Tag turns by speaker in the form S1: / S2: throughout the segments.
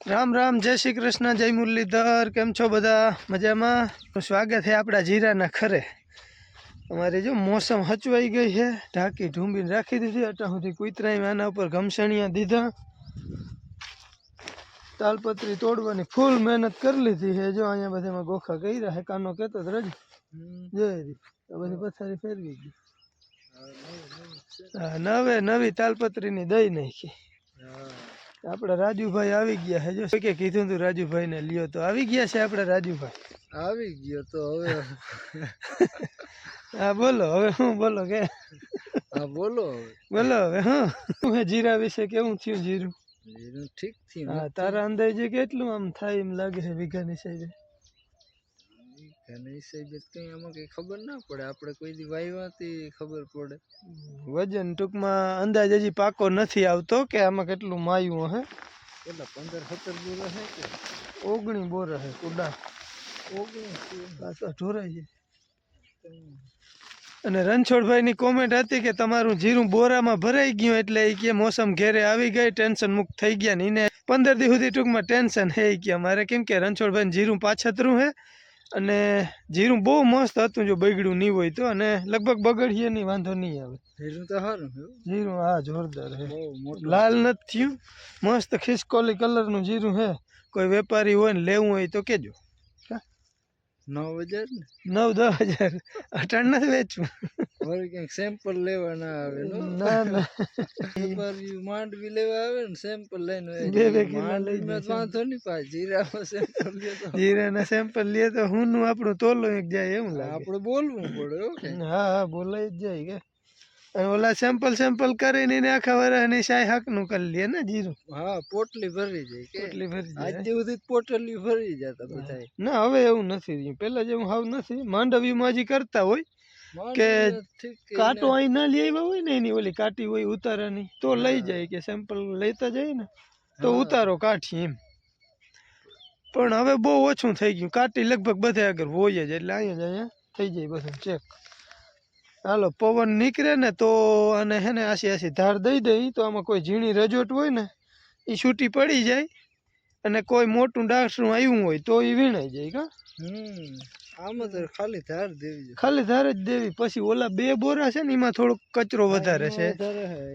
S1: રામ રામ જય શ્રી કૃષ્ણ જય મુરલીધર કેમ છો બધા? મજામાં? સ્વાગત છે આપણા જીરાના ખરે અમારી જો મોસમ હચવાઈ ગઈ છે ઢાંકી ઢૂંબીને રાખી દીધી અટા સુધી કુતરાય આના ઉપર ઘમસણિયા દીધા. તાલપત્રી તોડવાની ફૂલ મહેનત કરી લીધી છે. જો અહીંયા બધામાં ગોખા કર્યા છે કાનો કહેતો જ રજ જોઈ બધી પથારી ફેરવી ગઈ. નવે નવી. તાલપત્રીની દઈ નાખી. આપણા રાજુભાઈ આવી ગયા હજુ જો કે કીધું તું રાજુભાઈ ને લ્યો તો આવી ગયા છે આપણે રાજુભાઈ.
S2: આવી ગયો તો હવે.
S1: હા બોલો હવે હું બોલો કે?
S2: હા બોલો હવે.
S1: બોલો હવે હું. જીરા વિશે કેવું થયું જીરું?
S2: જીરું ઠીક થયું
S1: હા તારા અંદાજે કેટલું આમ થાય એમ લાગે છે વીઘાની સાઈડે
S2: હિસાબે તો કઈ આમાં કંઈ ખબર ના પડે. આપણે કોઈ દી વાયવાથી ખબર પડે.
S1: વજન ટૂંકમાં અંદાજ હજી પાકો નથી આવતો કે આમાં કેટલું માયું હે.
S2: કેટલા પંદર સત્તર બોર હે કે?
S1: ઓગણી બોર હે કુડા.
S2: ઓગણી
S1: પાછા ઢોરાય છે અને રણછોડભાઈની કોમેન્ટ હતી કે તમારું જીરું બોરામાં ભરાઈ ગયું એટલે એ કે મોસમ ઘેરે આવી ગઈ ટેન્શન મુક્ત થઈ ગયા ને એને પંદર દી સુધી ટૂંકમાં ટેન્શન હે કે અમારે. કેમ કે રણછોડભાઈ જીરું પાછતરું હે. અને જીરું બહુ મસ્ત હતું જો બગડ્યું નહીં હોય તો અને લગભગ બગડીએ નહીં વાંધો નહીં આવે.
S2: જીરું તો સારું
S1: જીરું હા જોરદાર હે લાલ નથી થયું. મસ્ત ખિસકોલી કલરનું જીરું હે કોઈ વેપારી હોય ને લેવું હોય તો કેજો.
S2: નવ હજાર ને?
S1: નવ દસ હજાર. અઠાણ નથી વેચવું.
S2: મારે ક્યાંક સેમ્પલ લેવા ના આવે ના?
S1: ના
S2: વેપારી માંડવી લેવા આવે ને સેમ્પલ લઈને
S1: બે બે
S2: માંડવીમાં વાંધો નહીં પાછ જીરામાં સેમ્પલ લે તો.
S1: જીરાના સેમ્પલ લે તો હું નું આપણું તોલો એક જાય એવું લાગે.
S2: આપણે બોલવું પડે હો
S1: હા હા બોલાઈ જ જાય કે. અને ઓલા સેમ્પલ સેમ્પલ કરીને એને આખા વર્ષની શાય હાકનું કરી લે ને જીરું.
S2: હા પોટલી ભરી જાય
S1: પોટલી ભરી જાય
S2: આજ સુધી પોટલી ભરી જતા બધા
S1: ના હવે એવું નથી રહ્યું. પેલા જેવું હાવ નથી માંડવીમાં હજી કરતા હોય કે કાંટો અહીં ના લઈ આવ્યા હોય ને એની ઓલી કાટી હોય ઉતારાની તો લઈ જાય કે સેમ્પલ લેતા જાય ને તો ઉતારો કાઠી એમ. પણ હવે બહુ ઓછું થઈ ગયું. કાટી લગભગ બધે આગળ હોય જ એટલે અહીંયા જ અહીંયા થઈ જાય બધું ચેક હાલો પવન નીકળે ને તો અને હે ને આસી આસી ધાર દઈ દઈ તો આમાં કોઈ ઝીણી રજોટ હોય ને એ છૂટી પડી જાય અને કોઈ મોટું ડાસરું આવ્યું હોય તો એ વીણાઈ જાય કા?
S2: હમ આમાં તો ખાલી ધાર દેવી
S1: ખાલી ધાર જ દેવી પછી ઓલા બે બોરા છે ને એમાં થોડોક કચરો વધારે છે.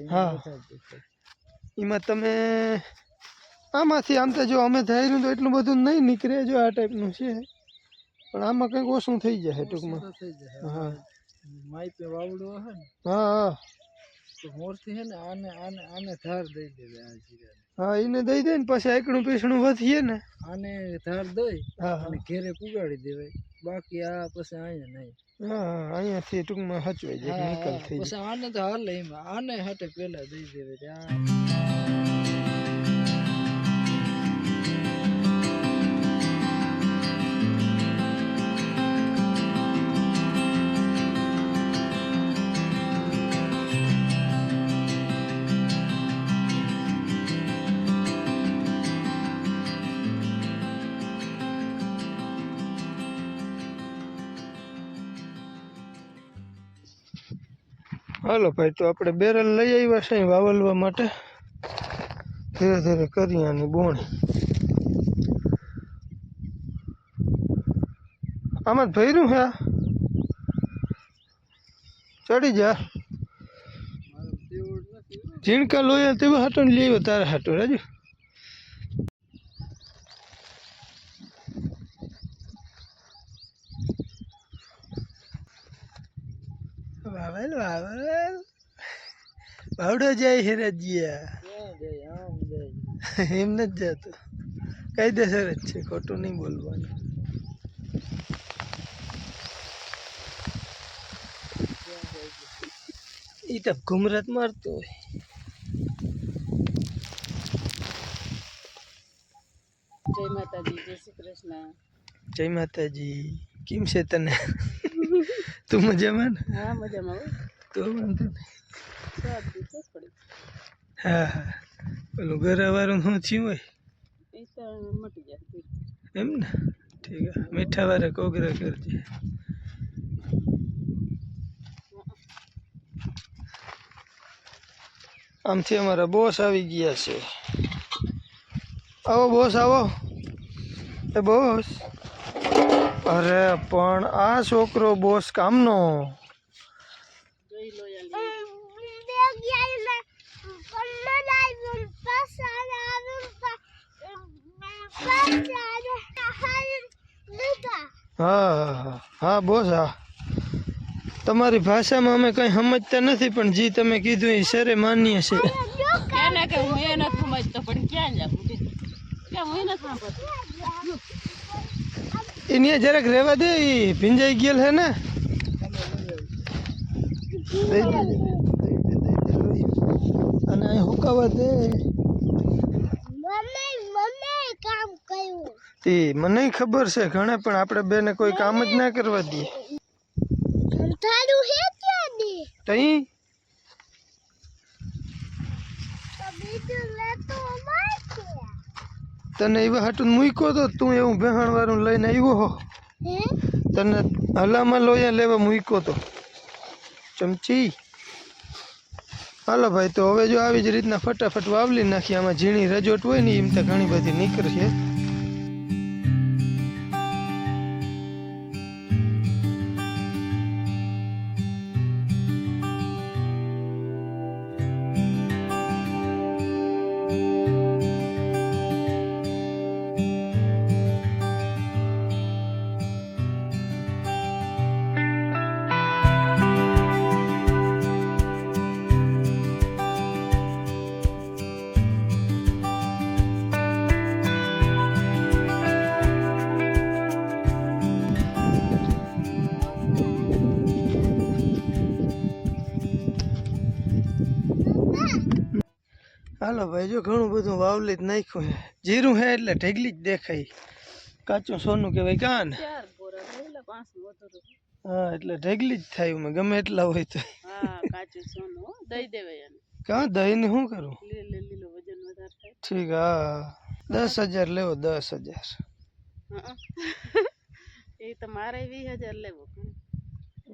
S2: હા. એમાં
S1: તમે આમાંથી આમ તો જો અમે ધાર્યું તો એટલું બધું નહીં નીકળે જો આ ટાઈપનું છે. પણ આમાં કંઈક ઓછું થઈ જાય ટૂંકમાં.
S2: તો થઈ પે વાવડો હે ને
S1: હા હા.
S2: તો મોરથી હે ને આને આને આને ધાર દઈ દેવે આ જીરાને.
S1: હા એને દઈ દે ને પછી એકણું પીસણું વધીએ ને.
S2: આને ધાર દઈ અને ઘેરે પુગાડી દેવાય બાકી આ પછી અહીંયા નહીં.
S1: હા હા અહીંયાથી ટૂંકમાં હચવાઈ જાય નિકલ થઈ
S2: પછી આને તો હાલે એમાં. આને હાટે પેલા દઈ દેવે. ત્યાં
S1: હાલો ભાઈ તો આપણે બેરલ લઈ આવ્યા છે વાવલવા માટે ધીરે ધીરે કરીએ આની બોણી આમાં જ ભર્યું હે? ચડી જા. ઝીણકા લોયા તેવા હાટો લઈ આવ્યો તારા હાટો રાજુ વાવલ વાવલ બાવડો જાય છે રજિયા.
S2: ક્યાં જાય?
S1: એમ નથી જતો. કાયદેસર જ છે ખોટું નહીં બોલવાનું. એ તો ઘુમરત મારતો હોય.
S3: જય માતાજી જય શ્રી કૃષ્ણ.
S1: જય માતાજી. કેમ છે તને? તું મજામાં ને?
S3: હા મજામાં
S1: તો વાંધો નહીં. હા હા. પેલું ગરાવાળું શું થયું હોય? એમ ને? ઠીક મીઠા વાળા કોગરા કરજે. આમથી અમારા બોસ આવી ગયા છે. આવો બોસ આવો. એ બોસ અરે પણ આ છોકરો બોસ કામનો? હા હા, બોસ, હા. તમારી ભાષામાં અમે કંઈ સમજતા નથી, પણ જે તમે કીધું એ સરે માન્ય છે
S3: કે હું એ નથી સમજતો, પણ ક્યાં જાઉં હું નથી સાંભળતો?
S1: એને જરાક રહેવા દે એ ભીંજાઈ ગયેલ હે ને. અને અહીં હુકાવા દે. તે મને ખબર છે ઘણે પણ આપણે બેને કોઈ કામ જ ના કરવા દઈએ. તઈ? તને એવા હાટું મૂક્યો તો તું એવું ભેહણ વાળું લઈને આવ્યો હો. તને હલામાં લોયા લેવા મૂક્યો તો. ચમચી? હાલો ભાઈ તો હવે જો આવી જ રીતના ફટાફટ વાવલી નાખી આમાં ઝીણી રજોટ હોય ને એમ તો ઘણી બધી નીકળશે. હાલો ભાઈ જો ઘણું બધું વાવલી જ નાખ્યું છે. જીરું હે એટલે ઢેગલી જ દેખાય. કાચું સોનું કહેવાય કાન હા એટલે ઢેગલી જ થાય મેં ગમે એટલા હોય તો.
S3: હા કાચું સોનું હો દેવાય એને.
S1: કાં દહીંને શું કરું? ઠીક હા. દસ હજાર લેવો દસ હજાર.
S3: હં. એ તો મારે વીસ હજાર લેવો.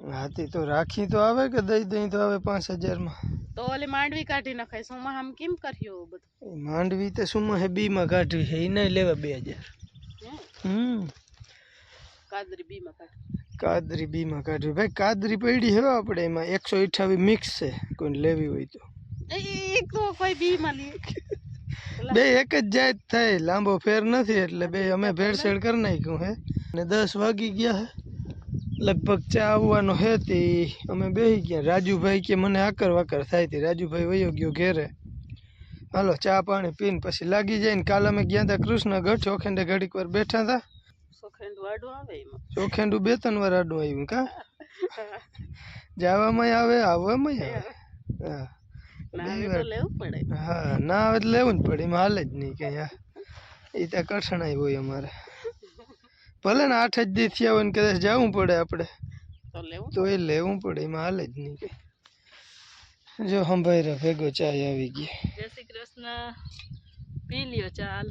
S1: હાથી તો રાખી તો આવે કે દઈ દઈ તો આવે પાંચ હજારમાં?
S3: તો ઓલી માંડવી કાઢી નખાય સુમા આમ કેમ કર્યો બધું?
S1: માંડવી તો સુમા હે બીમાં કાઢવી છે એને લેવા બે હજાર.
S3: હે?
S1: હમ.
S3: કાદરી બીમાં કાઢી.
S1: કાદરી બીમાં કાઢવી. ભાઈ કાદરી પડી હવે આપણે એમાં. એકસો અઠાવીસ મિક્સ છે કોઈને લેવી હોય તો.
S3: એક તો કોઈ બીમાં લે
S1: બે એક જ જાત થાય લાંબો ફેર નથી એટલે બે અમે ભેળસેળ કરી નાખ્યું હે. ને દસ વાગી ગયા હે. લગભગ ચા આવવાનો હે તે અમે બેસી ગયા. રાજુભાઈ કે મને આકર વાકર થાય તે. રાજુભાઈ વયો ગયો ઘેરે. હાલો ચા પાણી પીને પછી લાગી જાય ને કાલ અમે ગયા હતા કૃષ્ણગઢ ચોખંડે ઘડીક વાર બેઠા હતા ચોખેંડું બે ત્રણ વાર આડું આવ્યું કા? જવામાં આવે આવવામાં આવે? હા.
S3: ના
S1: આવે તો લેવું જ પડે. એમાં હાલે જ નહીં કઈ એ ત્યાં કઠણાઈ હોય અમારે. ભલે ને આઠ જ દી થયા હોય ને કદાચ જવું પડે આપણે.
S3: તો લેવું
S1: તો એ લેવું પડે એમાં હાલે જ નહીં કઈ જો સંભાઈ રહ્યો ભેગો ચાય આવી ગઈ
S3: જય શ્રી કૃષ્ણ. પી લ્યો ચાલ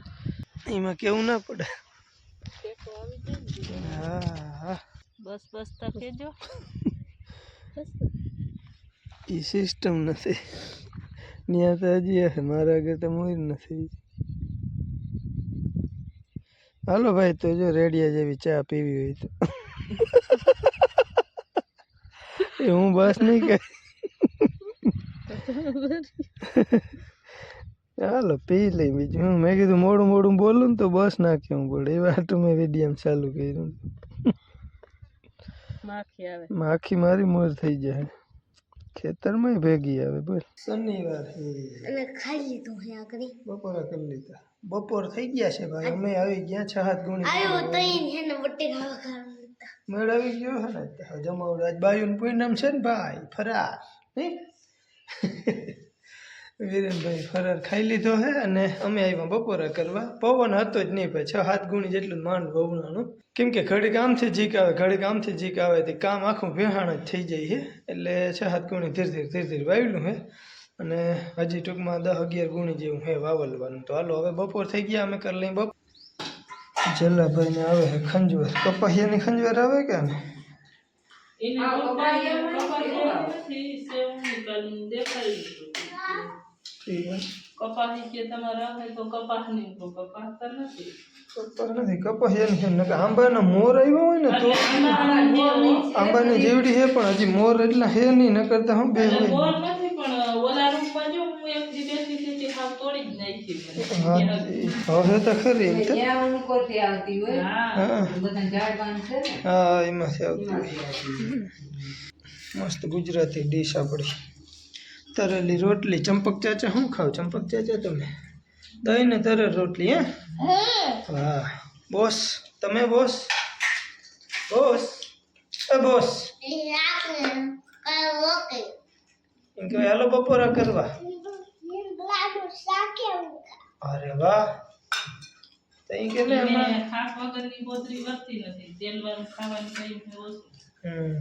S1: એમાં કેવું ના પડે.
S3: ટેકો આવી જાય ને
S1: હા હા.
S3: બસ બસ તા કેજો.
S1: એ સિસ્ટમ નથી. ત્યાં તો હજી હશે મારા આગળ તો મોર નથી. હાલો ભાઈ તો જો રેડિયા જેવી ચા પીવી હોય તો. એ હું બસ નહીં કહે હાલો પી લઈ બીજું. હું મેં કીધું મોડું મોડું બોલું ને તો બસ ના કેવું પડે એ વાત મેં વિડીયમ ચાલુ કર્યું
S3: માખી
S1: મારી મોર થઈ જાય. ખેતરમાં ભેગી આવે બોલ. શનિવાર
S4: અને ખાઈ લીધું હે આગળ.
S1: બપોરે કરી લીધા. બપોર થઈ ગયા છે ભાઈ. અમે આવી ગયા છ હાથ ગુણી.
S4: આવ્યો તો હે ને બટેકા ખાવા
S1: મેળ આવી ગયો હે ને. જમાવડ આજ બાયુન પૂનમ છે ને ભાઈ. ફરા નહીં? વિરેનભાઈ ફરાર ખાઈ લીધો હે અને અમે આવ્યા બપોરે કરવા. પવન હતો જ નહીં ભાઈ છ હાથ ગુણી જેટલું માંડ વવણાનું કેમ કે ઘડીક આમથી જીક આવે ઘડીક આમથી જીક આવે તે કામ આખું વેહાણ જ થઈ જાય છે એટલે છ હાથ ગુણી ધીરે ધીરે ધીરે ધીરે વાવેલું હે. અને હજી ટૂંકમાં દસ અગિયાર ગુણી જેવું હે વાવલવાનું. તો હાલો હવે બપોર થઈ ગયા અમે કરી લઈએ બપોર જલાભાઈને આવે છે ખંજવર. કપાહિયાની ખંજવર આવે કે ને ઠીક છે
S3: કપાસ કે તમારે આવે તો કપાસ નહીં તો કપાસ તો નથી
S1: કપાસ નથી કપાસ એને છે નકર આંબાના મોર આવ્યા હોય ને તો
S3: એટલે આંબાના મોર નહીં.
S1: આંબાની જેવડી છે પણ હજી મોર એટલા છે નહીં નકર તો હું બે
S3: એટલે
S1: હોય
S3: મોર નથી પણ ઓલા રૂમમાં જો હું એક દી બેઠી હતી તે હાવ તોડી જ નાખી મને.
S1: હા હવે તો ખરી એમ તો
S5: જ્યાં ઉપરથી આવતી હોય
S3: હા
S1: હા
S5: બધા ઝાડ બાંધશે ને
S1: હા એમાંથી આવતું હોય.
S5: એમાંથી આવતી.
S1: મસ્ત ગુજરાતી ડીશ આપણી તરેલી રોટલી ચંપક ચાચા શું ખાવ ચંપક ચાચા તમે? દહીં ને તરેલ રોટલી હે? વાહ. બોસ તમે બોસ? બોસ? એ બોસ. એમ કે હાલો બપોરા કરવા. અરે વાહ. તો ઈ કે ને હમણાં
S3: મેં શાક વગરની બોતરી વધતી નથી. તેલ વાળું ખાવાનું કઈ ઓછું.
S1: હમ.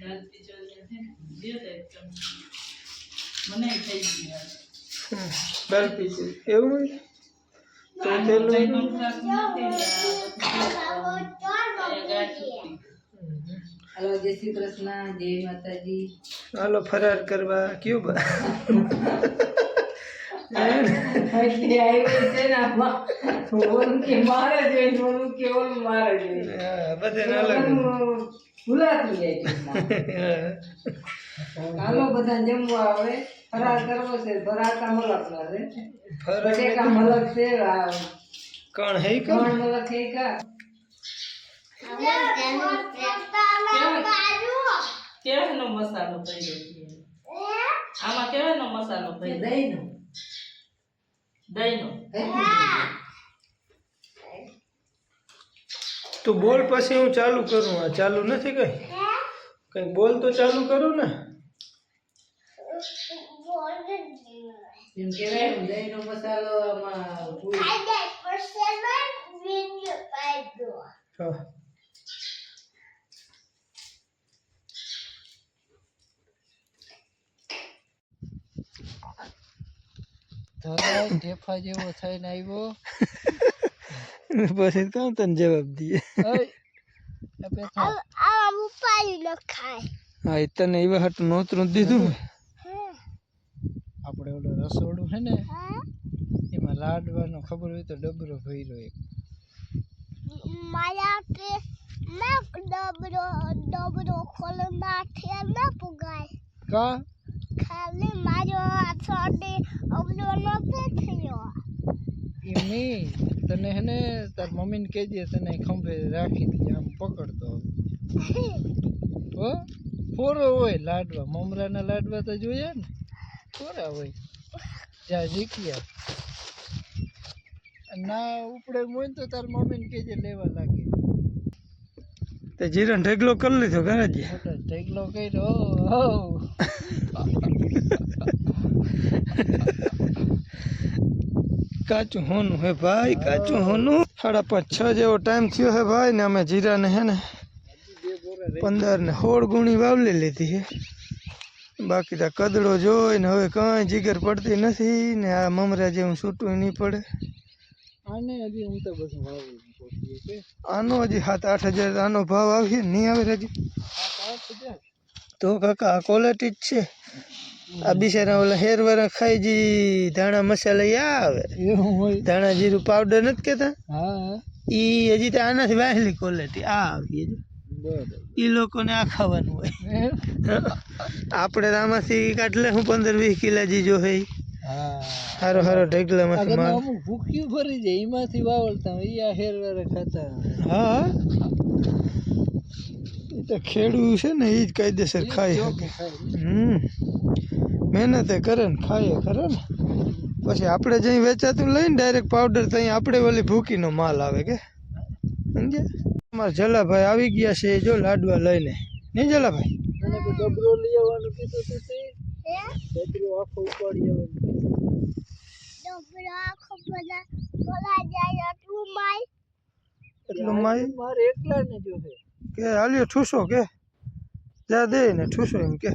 S3: દાળ ખીચડી છે જે તે એકદમ મને થઈ ગયું.
S1: હમ. દાળ એવું તો
S3: બધું ચોખ્ખી.
S5: હાલો જય શ્રી કૃષ્ણ જય માતાજી.
S1: હાલો ફરાર કરવા. કયું બા?
S5: મારે જોઈએ મારે જોઈએ
S1: હા, અલગ
S5: ઓલું ભૂલાતું જાય ટૂંકમાં. બધા જમવા આવે ફરાર કરવો છે ભરાતા મલક અલગ છે બટેકા મલક છે
S1: કણ હે કણ?
S5: કોણ મલક છે કા?
S3: કેવાનો મસાલો પડ્યો આમાં કેવાનો મસાલો પડ્યો?
S5: દહીં નું
S3: દહીંનો
S1: તું બોલ પછી હું ચાલુ કરું. આ ચાલુ નથી કઈ? કઈ બોલ તો ચાલુ કરું ને. હા.
S2: ઢેફા જેવો થઈને આવ્યો.
S1: પછી કોણ તને જવાબ દે હા તને એવા હાટ નોતરું દીધું
S2: આપણે ઓલો રસોડું છે ને એમાં લાડવાનો ખબર હોય તો ડબરો ભર્યો એક
S4: મારા પે ના ડબરો ડબરો ખોલ માથે ના પુગાય
S2: કા
S4: ખાલી મારો આ છોડે અવલો ન થયો
S2: એમે તને હે ને તાર મમ્મીને કહેજે તને ખંભે રાખી દે આમ પકડતો હો? ફોરો હોય લાડવા મમરાના લાડવા તો જોઈએ ને? ફોરા હોય. જા શીખ્યા ના ઉપડે મોઈન તો તાર મમ્મીને કહેજે લેવા લાગે.
S1: તે જીરણ ઢેગલો કરી લીધો ઘરે
S2: જ. ઢેકલો કર્યો હો.
S1: કાચું હોનું હે ભાઈ કાચું હોનું. સાડા પાંચ છ જેવો ટાઈમ થયો હે ભાઈ ને અમે જીરાને હે ને પંદર ને સોળ ગુણી વાવલી લીધી હે. બાકી તો કદડો જોઈ ને હવે કાંઈ જીગર પડતી નથી ને આ મમરા જેવું છૂટું નહીં પડે.
S2: આને હજી
S1: સાત આઠ હજાર આનો ભાવ આવશે નહીં આવે હજી તો કાકા આ ક્વોલિટી જ છે. આ બિચારા ઓલા હેર વરા ખાઈ જી ધાણા મસાલા આવે. ધાણા જીરું પાવડર નથી કેતા?
S2: હા.
S1: ઈ હજી તો આનાથી વાહેલી ક્વોલિટી આ આવી ઈ લોકોને આ ખાવાનું હોય. આપણે આમાંથી કાઢલે હું પંદર વીસ કિલા જી જો હે. હારો હારો
S2: આ
S1: ઢેકલામાંથી માલ
S2: ભૂખ્યું ભરી જાય એમાંથી વાવડતા ઈ આ હેર વાળા ખાતા
S1: હા. એ તો ખેડૂત છે ને એ જ કાયદેસર ખાય. હમ. મહેનતે કરે ને ખાઈએ કરે ને પછી આપણે જઈ વેચાતું લઈને ડાયરેક્ટ પાવડર તો અહીં આપણે ઓલી ભૂકીનો માલ આવે કે? સમજ્યા? અમારા જલાભાઈ આવી ગયા છે જો લાડવા લઈને. નહીં જલાભાઈ?
S2: ડબરો લઈ આવવાનું કીધું તું તે. ડબરો આખો ઉપાડી આવવાનું.
S4: ડબરો આખો બધા બોલા જાય એટલું માય.
S1: એટલું માય?
S2: મારે એકલા ને જો
S1: કે હાલ્યો ઠૂસો કે? જા દે ને ઠૂસો એમ કે.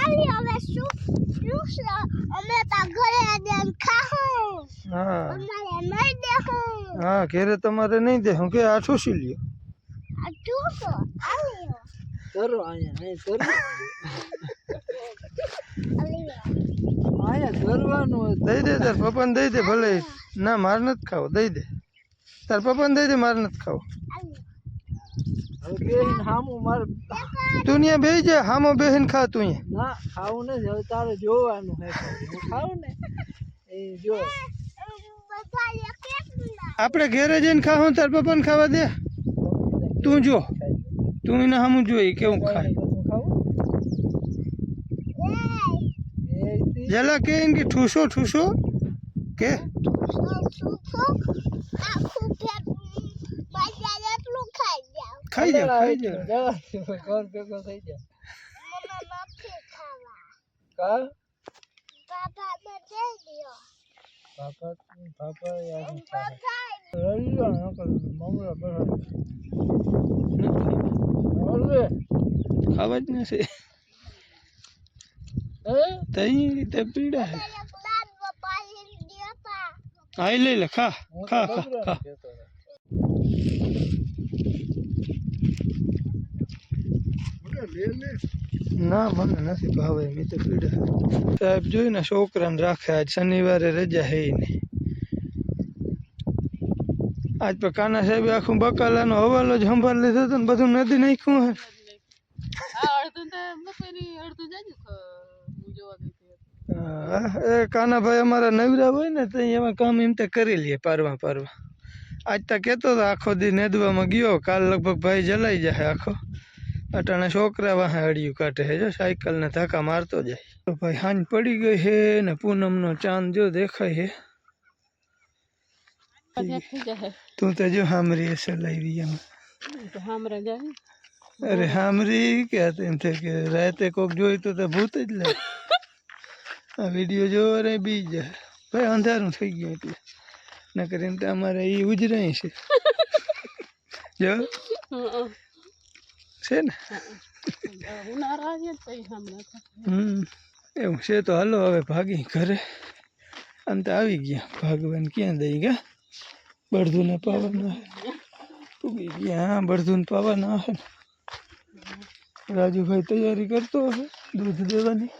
S4: આલી હવે શું? શું છે? અમે તા ઘરે જઈને ખાહું.
S1: હા.
S4: અમારે નહીં દેખું
S1: હા ઘેરે તમારે નહીં દે હું કે આ ઠૂસી લ્યો?
S4: આ શું છે? આલી.
S2: કરો અહીંયા અહીં કરો. ધરવાનું હતું
S1: દઈ દે તાર પપ્પાને દઈ દે ભલે. ના માર નથી ખાવ. દઈ દે. તાર પપ્પાને દઈ દે માર નથી ખાવો.
S2: હવે બેહીને હામું મારે
S1: તું ત્યાં બેસી જા હામો બેહીને ખા તું
S2: ના ખાવું ને હવે તારે જોવાનું હે હું ખાવું ને એ જો.
S1: આપણે ઘેરે જઈને ખાવું તાર પપ્પાને ખાવા દે. તું જો. તું એને સામું જોઈ કેવું ખાય. જલા કે એમ કે ઠૂસો ઠૂસો? કે
S4: આખું પેટ બધા એટલું ખાઈ
S1: જા ખાઈ જા.
S2: ઘર ભેગો થઈ જા
S4: મમ્મા નથી ખાવા
S2: કા
S4: પાપા ને દઈ દો
S2: પાપા પાપા યાર રવિવાર નકર મમરા બરાબર
S1: ખાવા જ નથી
S2: હે
S1: તઈ રીતે પીડા હે
S4: એક લાડવો પાડીને દેતા
S1: આઈ લઈ લે ખા ખા. ખા ખા
S2: કહેતો હતો.
S1: ના મને નથી ભાવે મેં તો પીડા. સાહેબ જોઈને છોકરાને રાખે આજ શનિવારે રજા હે નહીં. આજ પણ કાના સાહેબે આખું બકાલાનો હવાલો જ સંભાળ લીધો હતો ને બધું નદી નાખ્યું હે એ કાનાભાઈ અમારા નવરા હોય ને તો એમાં કામ એમ તે કરી લઈએ પારવા પારવા. આજ તો કહેતો હતો આખો દી નેદવામાં ગયો કાલ લગભગ ભાઈ જલાઈ જાય આખો. અટાણે છોકરા વાહે અડિયું કાઢે છે જો સાયકલ ને ધક્કા મારતો જાય. તો ભાઈ હાંજ પડી ગઈ હે ને પૂનમનો ચાંદ જો દેખાય હે તું તો જો હામરી હશે લાવી એમાં. અરે હામરી કે એમ થાય કે રાતે કોક જોઈ તો તો ભૂત જ લે આ વીડિયો જો રે બી જાય ભાઈ અંધારું થઈ ગયું એટલે. નકર એમ તો અમારે એ ઉજરાય છે. જો? છે ને? હમ એવું છે તો હાલો હવે ભાગી ઘરે. અંત આવી ગયા. ભાગવાન ક્યાં દઈ ગયા? બળધુને પાવાના ઉગી ગયા. હા બળધુને પાવાના હે રાજુભાઈ તૈયારી કરતો હશે દૂધ દેવાની.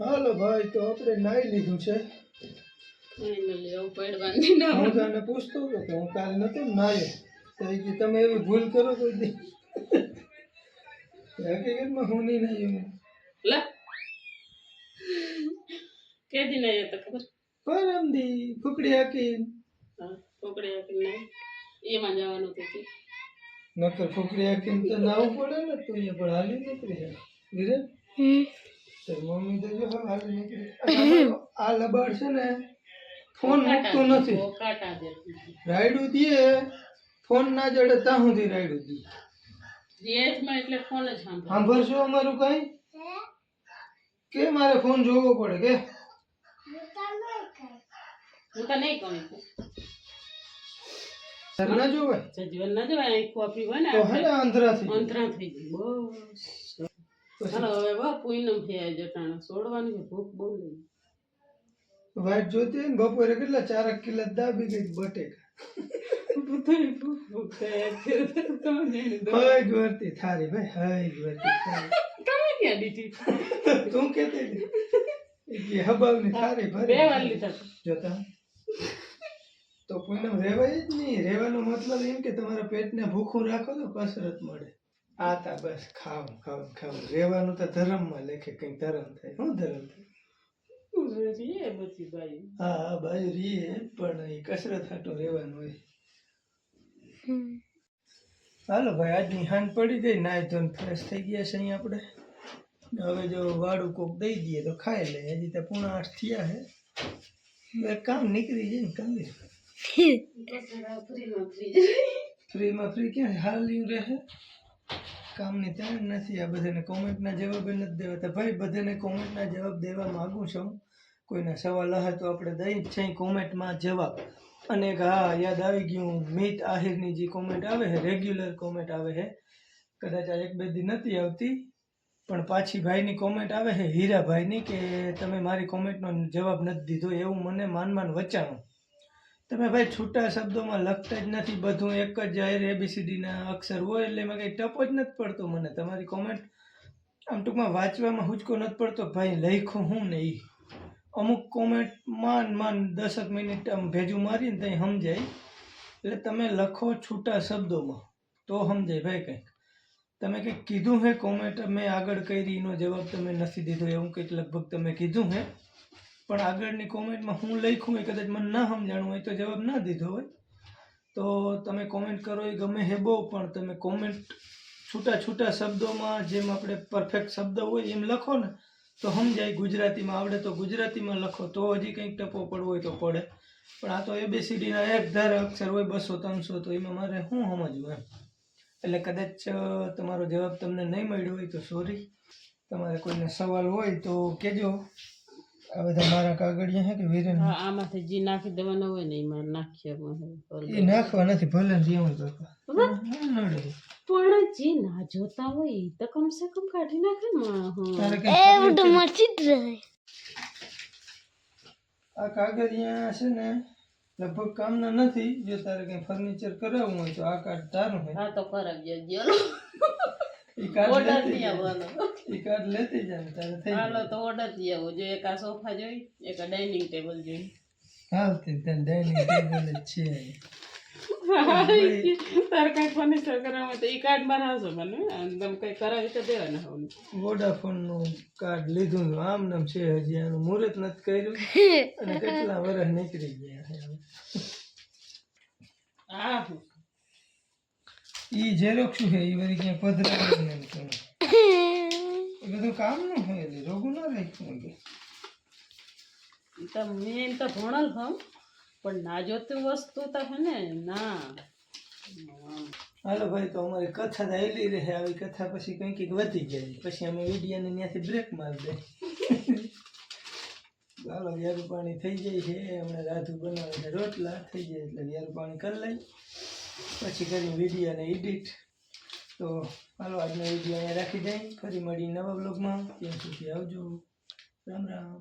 S1: હાલો ભાઈ તો આપણે નાઈ લીધું છે. પૂછતો હતો કે હું કાલે નતો નાયો. કે તમે એવી ભૂલ કરો કોઈ દી. હકીકતમાં હું નહીં નાયો
S3: લે. કે દી નહીં તો ખબર.
S1: પરમદી ફૂકડી હાકી
S3: ફૂકડી આપી નહીં. એમાં જવાનું હતું
S1: નકર ફૂકડી હાકીને તો નાવું પડે ને તું એ પણ હાલી નીકળી. જાય વિરે તો મમ્મી તો જો હાલી નીકળી. આ લબાડ છે ને ફોન મૂકતો નથી.
S3: દે
S1: રાયડું દે. ફોન ના જડે ત્યાં સુધી રાયડું દે
S3: રિયાજમાં એટલે ફોન જ સાંભળે.
S1: સાંભળશો અમારું કઈ? કે મારે ફોન જોવો પડે કે?
S3: હું તો નહીં કહું
S1: તારે ના જોવાય?
S3: સજીવન ના જવાય? આખું આપી હોય ને
S1: તો હે ને આંધળાથી
S3: અંતરા થઈ ગઈ બસ. ચાલો હવે બા પૂનમ થયા જટાણા. છોડવાની છે ભૂખ બહુ લઈ
S1: વાઈટ જોતી હોય ને બપોરે કેટલા ચારક કિલો દાબી ગઈ બટેકા. હઈ ગવર્તી થારી ભાઈ હઈ ગવર્તી થારી.
S3: તમે ક્યાં દીધી
S1: તું કેતી કે હબાવની થારી
S3: બે
S1: ભરી
S3: વાર
S1: જોતા તો પૂનમ રેવાય જ નહીં. રેવાનો મતલબ એમ કે તમારા પેટને ભૂખું રાખો તો કસરત મળે. આ તા બસ ખાવ ખાવ ખાવ. રેવાનું તો ધર્મમાં લેખે કંઈક ધર્મ થાય. શું ધર્મ થાય?
S3: રીએ બધી બાઈ.
S1: હા હા બાજુ રીએ પણ એ કસરત હાટો રહેવાનું હોય. હાલો ભાઈ આજની હાન પડી ગઈ નાય ધોન ફ્રેશ થઈ ગયા છે અહીં આપણે. હવે જો વાળું કોક દઈ દઈએ તો ખાઈ લે. હજી તો પૂણા આઠ થયા હે એક કામ નીકળી જાય ને કામ ફ્રીમાં ફ્રી ક્યાં? હાલ રહે? કામની ત્યાં નથી, આ બધાને કોમેન્ટના જવાબ નથી દેવાતા. ભાઈ, બધાને કોમેન્ટના જવાબ દેવા માગું છું. કોઈના સવાલ હશે તો આપણે દઈ જ છે કોમેન્ટમાં જવાબ. અને એક, હા, યાદ આવી ગયું, મિત આહિરની જે કોમેન્ટ આવે છે, રેગ્યુલર કોમેન્ટ આવે છે, કદાચ આ એક બે દી નથી આવતી, પણ પાછી ભાઈની કોમેન્ટ આવે છે, હીરાભાઈની, કે તમે મારી કોમેન્ટનો જવાબ નથી દીધો, એવું મને માન માન વચાણું. તમે ભાઈ છૂટા શબ્દોમાં લખતા જ નથી, બધું એક જ જાહેર એબીસીડીના અક્ષર હોય એટલે એમાં કંઈ ટપ જ નથી પડતો મને. તમારી કોમેન્ટ આમ ટૂંકમાં વાંચવામાં હુચકો નથી પડતો. ભાઈ લખો હું ને એ અમુક કોમેન્ટ માન માન દસક મિનિટ આમ ભેજું મારીને ત્યાં સમજાય. એટલે તમે લખો છૂટા શબ્દોમાં, તો સમજાય ભાઈ કંઈક. તમે કંઈક કીધું હે કોમેન્ટ મેં આગળ કરી, એનો જવાબ તમે નથી દીધો, એવું કંઈક લગભગ તમે કીધું હે. પણ આગળની કોમેન્ટમાં હું લખ્યું એ કદાચ મને ના સમજાણું હોય, તો જવાબ ના દીધો હોય. તો તમે કોમેન્ટ કરો એ ગમે હે બહુ, પણ તમે કોમેન્ટ છૂટા છૂટા શબ્દોમાં જેમ આપણે પરફેક્ટ શબ્દ હોય એમ લખો ને, તો સમજાય ગુજરાતીમાં. આવડે તો ગુજરાતીમાં લખો, તો હજી કંઈક ટપો પડવો હોય તો પડે. પણ આ તો એબીસીડીના એક ધારા અક્ષર હોય, બસો, ત્રણસો, તો એમાં મારે શું સમજવું એમ? એટલે કદાચ તમારો જવાબ તમને નહીં મળ્યો હોય તો સોરી તમારે કોઈને સવાલ હોય તો કહેજો આ બધા મારા કાગળિયા હે કે વીરેન
S5: હા? આમાંથી જે નાખી દેવાના હોય ને એમાં નાખીએ
S1: એ નાખવા નથી ભલે ને તો
S5: પણ જે ના જોતા હોય એ તો કમસે કમ કાઢી નાખે ને હા.
S4: એ તો મરતી જ રહે.
S1: આ કાગળિયા છે ને લગભગ કામના નથી જો તારે કઈ ફર્નિચર કરાવવું હોય તો આ કાર્ડ તારું હોય
S5: હા તો કરાવજો
S1: જો.
S5: ઓર્ડર નહીં આવવાનો.
S1: કાર્ડ લેતી જાય તારે થઈ
S5: હાલો તો ઓર્ડરથી આવો. જો એક આ સોફા જોઈ એક આ ડાઇનિંગ ટેબલ જોઈ.
S1: હાલતી તને ડાઇનિંગ ટેબલ જ છે.
S5: તાર કઈ ફર્નિચર કરાવવા તો એ કાર્ડમાં આવશો મને તમે કઈ કરાવી તો દેવાના હોવ
S1: વોડાફોનનું કાર્ડ લીધું આમ નામ છે. હજી આનું મુહૂર્ત નથી કર્યું. અને કેટલા વર્ષ નીકળી ગયા
S5: હું
S1: ઈ ઝેરોક્ષ છે ઈ વળી ક્યાં પધરાવું ને એમ. એ બધું કામનું હોય એટલે રોગું ના રાખ્યું હોય
S5: ઈ તો મેં તો ભણલ હમ પણ ના જોતું વસ્તુ તો હે ને ના.
S1: હાલો ભાઈ તો અમારી કથા તો એલી રહે આવી કથા પછી કંઈક કંઈક વધી જાય. પછી અમે વિડીયાને ત્યાંથી બ્રેક મારી દે. હાલો વ્યારું પાણી થઈ જાય છે હમણાં રાધુ બનાવે રોટલા થઈ જાય એટલે વ્યારું પાણી કરી લઈ પછી કરી વિડીયાને એડિટ તો હાલો, આજનો વીડિયો અહીંયા રાખી દઈ. ફરી મળી નવા બ્લોગમાં ત્યાં સુધી આવજો. રામ રામ.